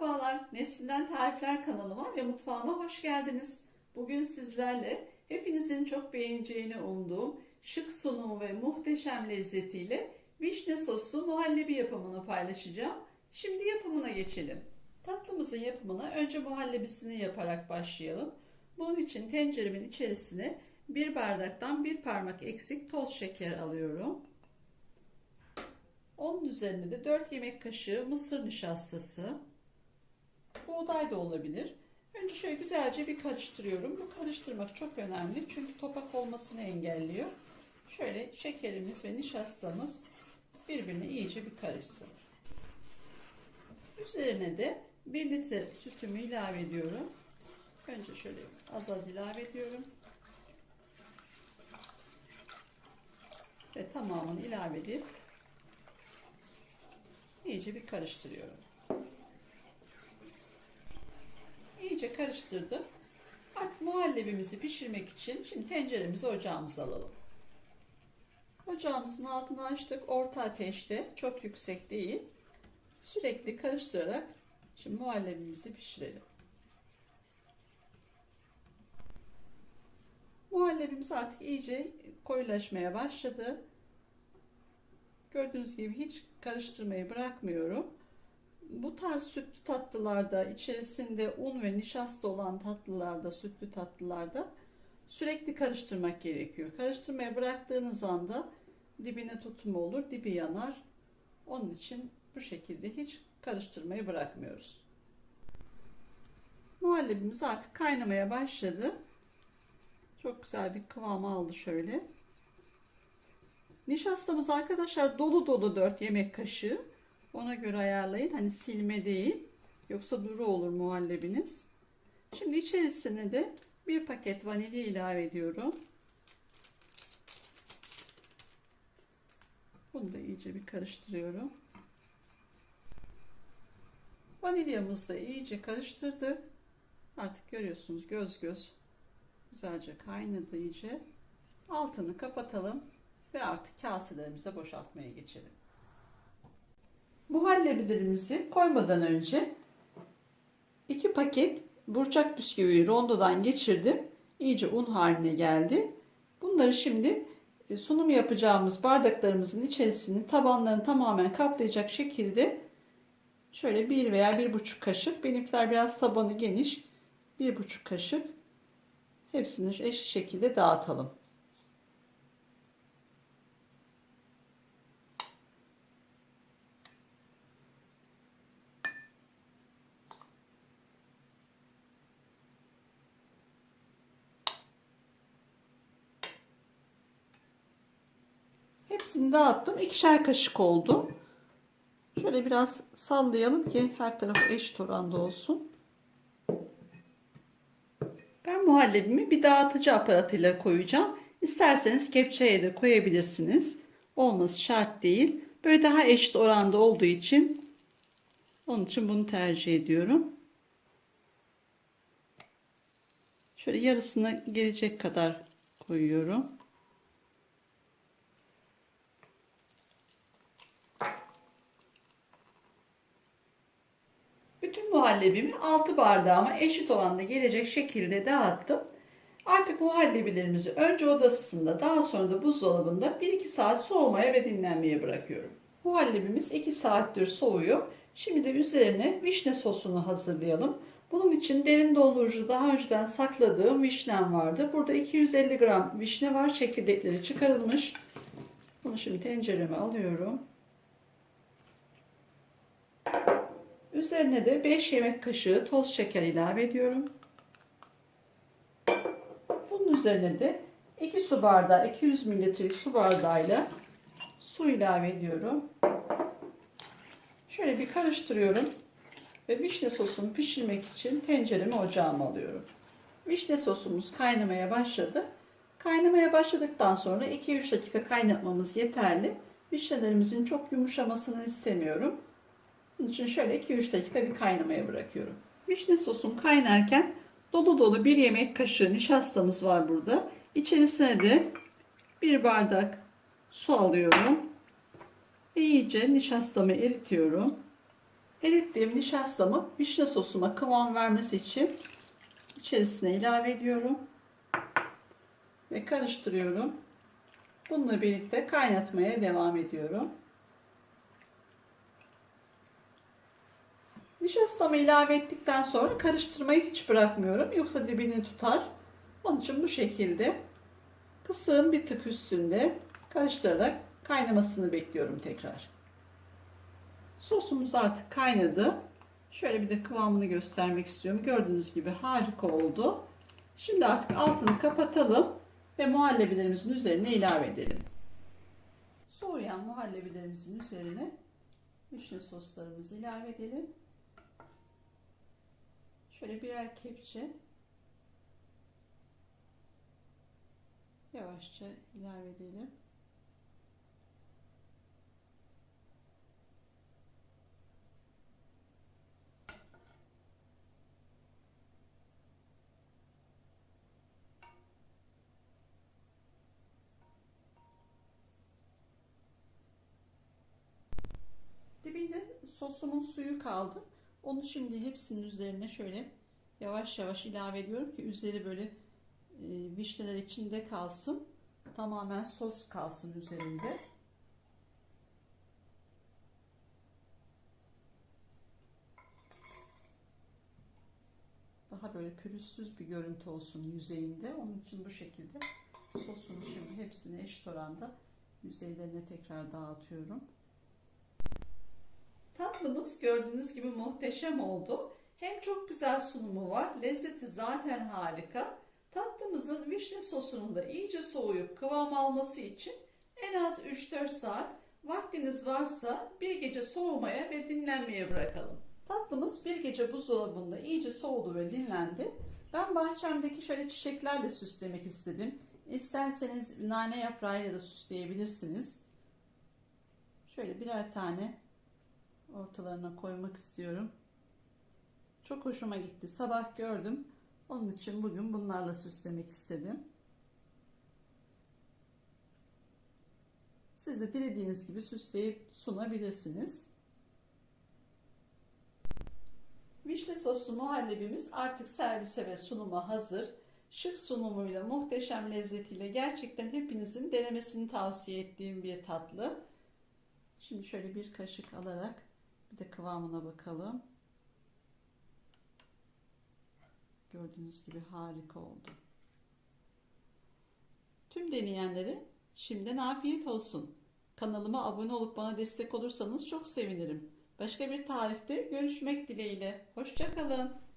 Merhabalar, Neslinden Tarifler kanalıma ve mutfağıma hoş geldiniz. Bugün sizlerle hepinizin çok beğeneceğini umduğum şık sunumu ve muhteşem lezzetiyle vişne soslu muhallebi yapımını paylaşacağım. Şimdi yapımına geçelim. Tatlımızın yapımına önce muhallebisini yaparak başlayalım. Bunun için tenceremin içerisine bir bardaktan bir parmak eksik toz şeker alıyorum. Onun üzerine de 4 yemek kaşığı mısır nişastası. Buğday da olabilir. Önce şöyle güzelce bir karıştırıyorum. Bu karıştırmak çok önemli çünkü topak olmasını engelliyor. Şöyle şekerimiz ve nişastamız birbirine iyice bir karışsın. Üzerine de 1 litre sütümü ilave ediyorum. Önce şöyle az az ilave ediyorum. Ve tamamını ilave edip iyice bir karıştırıyorum. İyice karıştırdım. Artık muhallebimizi pişirmek için şimdi tenceremizi ocağımıza alalım. Ocağımızın altını açtık. Orta ateşte, çok yüksek değil. Sürekli karıştırarak şimdi muhallebimizi pişirelim. Muhallebimiz artık iyice koyulaşmaya başladı. Gördüğünüz gibi hiç karıştırmayı bırakmıyorum. Bu tarz sütlü tatlılarda, içerisinde un ve nişasta olan tatlılarda, sütlü tatlılarda sürekli karıştırmak gerekiyor. Karıştırmaya bıraktığınız anda dibine tutma olur, dibi yanar. Onun için bu şekilde hiç karıştırmayı bırakmıyoruz. Muhallebimiz artık kaynamaya başladı. Çok güzel bir kıvam aldı şöyle. Nişastamız arkadaşlar dolu dolu 4 yemek kaşığı. Ona göre ayarlayın. Hani silme değil. Yoksa duru olur muhallebiniz. Şimdi içerisine de bir paket vanilya ilave ediyorum. Bunu da iyice bir karıştırıyorum. Vanilyamızı da iyice karıştırdık. Artık görüyorsunuz göz göz güzelce kaynadı iyice. Altını kapatalım ve artık kaselerimize boşaltmaya geçelim. Muhallebilerimizi koymadan önce iki paket burçak bisküviyi rondodan geçirdim. İyice un haline geldi. Bunları şimdi e, sunum yapacağımız bardaklarımızın içerisini tabanlarını tamamen kaplayacak şekilde şöyle bir veya bir buçuk kaşık benimkiler biraz tabanı geniş bir buçuk kaşık hepsini eşit şekilde dağıtalım. Hepsini dağıttım. İkişer kaşık oldu. Şöyle biraz sallayalım ki her tarafı eşit oranda olsun. Ben muhallebimi bir dağıtıcı aparatıyla koyacağım. İsterseniz kepçeye de koyabilirsiniz. Olması şart değil. Böyle daha eşit oranda olduğu için onun için bunu tercih ediyorum. Şöyle yarısına gelecek kadar koyuyorum. Muhallebimi 6 bardağıma eşit oranda gelecek şekilde dağıttım. Artık muhallebilerimizi önce oda ısısında daha sonra da buzdolabında 1-2 saat soğumaya ve dinlenmeye bırakıyorum. Muhallebimiz 2 saattir soğuyor. Şimdi de üzerine vişne sosunu hazırlayalım. Bunun için derin dondurucu daha önceden sakladığım vişnem vardı. Burada 250 gram vişne var. Çekirdekleri çıkarılmış. Bunu şimdi tencereme alıyorum. Üzerine de 5 yemek kaşığı toz şeker ilave ediyorum. Bunun üzerine de 2 su bardağı 200 mililitrelik su bardağıyla su ilave ediyorum. Şöyle bir karıştırıyorum ve vişne sosunu pişirmek için tenceremi ocağıma alıyorum. Vişne sosumuz kaynamaya başladı. Kaynamaya başladıktan sonra 2-3 dakika kaynatmamız yeterli. Vişnelerimizin çok yumuşamasını istemiyorum. Bunun için şöyle 2-3 dakika bir kaynamaya bırakıyorum. Vişne sosum kaynarken dolu dolu bir yemek kaşığı nişastamız var burada. İçerisine de bir bardak su alıyorum. Ve iyice nişastamı eritiyorum. Erittiğim nişastamı vişne sosuma kıvam vermesi için içerisine ilave ediyorum. Ve karıştırıyorum. Bununla birlikte kaynatmaya devam ediyorum. Nişastamı ilave ettikten sonra karıştırmayı hiç bırakmıyorum. Yoksa dibini tutar. Onun için bu şekilde kısığın bir tık üstünde karıştırarak kaynamasını bekliyorum tekrar. Sosumuz artık kaynadı. Şöyle bir de kıvamını göstermek istiyorum. Gördüğünüz gibi harika oldu. Şimdi artık altını kapatalım ve muhallebilerimizin üzerine ilave edelim. Soğuyan muhallebilerimizin üzerine vişne soslarımızı ilave edelim. Şöyle birer kepçe yavaşça ilave edelim. Dibinde sosumun suyu kaldı. Onu şimdi hepsinin üzerine şöyle yavaş yavaş ilave ediyorum ki üzeri böyle e, vişneler içinde kalsın. Tamamen sos kalsın üzerinde. Daha böyle pürüzsüz bir görüntü olsun yüzeyinde. Onun için bu şekilde sosunu şimdi hepsini eşit oranda yüzeylerine tekrar dağıtıyorum. Tatlımız gördüğünüz gibi muhteşem oldu. Hem çok güzel sunumu var, lezzeti zaten harika. Tatlımızın vişne sosunun da iyice soğuyup kıvam alması için en az 3-4 saat vaktiniz varsa bir gece soğumaya ve dinlenmeye bırakalım. Tatlımız bir gece buzdolabında iyice soğudu ve dinlendi. Ben bahçemdeki şöyle çiçeklerle süslemek istedim. İsterseniz nane yaprağıyla da süsleyebilirsiniz. Şöyle birer tane ortalarına koymak istiyorum. Çok hoşuma gitti. Sabah gördüm. Onun için bugün bunlarla süslemek istedim. Siz de dilediğiniz gibi süsleyip sunabilirsiniz. Vişne soslu muhallebimiz artık servise ve sunuma hazır. Şık sunumuyla, muhteşem lezzetiyle gerçekten hepinizin denemesini tavsiye ettiğim bir tatlı. Şimdi şöyle bir kaşık alarak bir de kıvamına bakalım. Gördüğünüz gibi harika oldu. Tüm deneyenlere şimdiden afiyet olsun. Kanalıma abone olup bana destek olursanız çok sevinirim. Başka bir tarifte görüşmek dileğiyle. Hoşçakalın.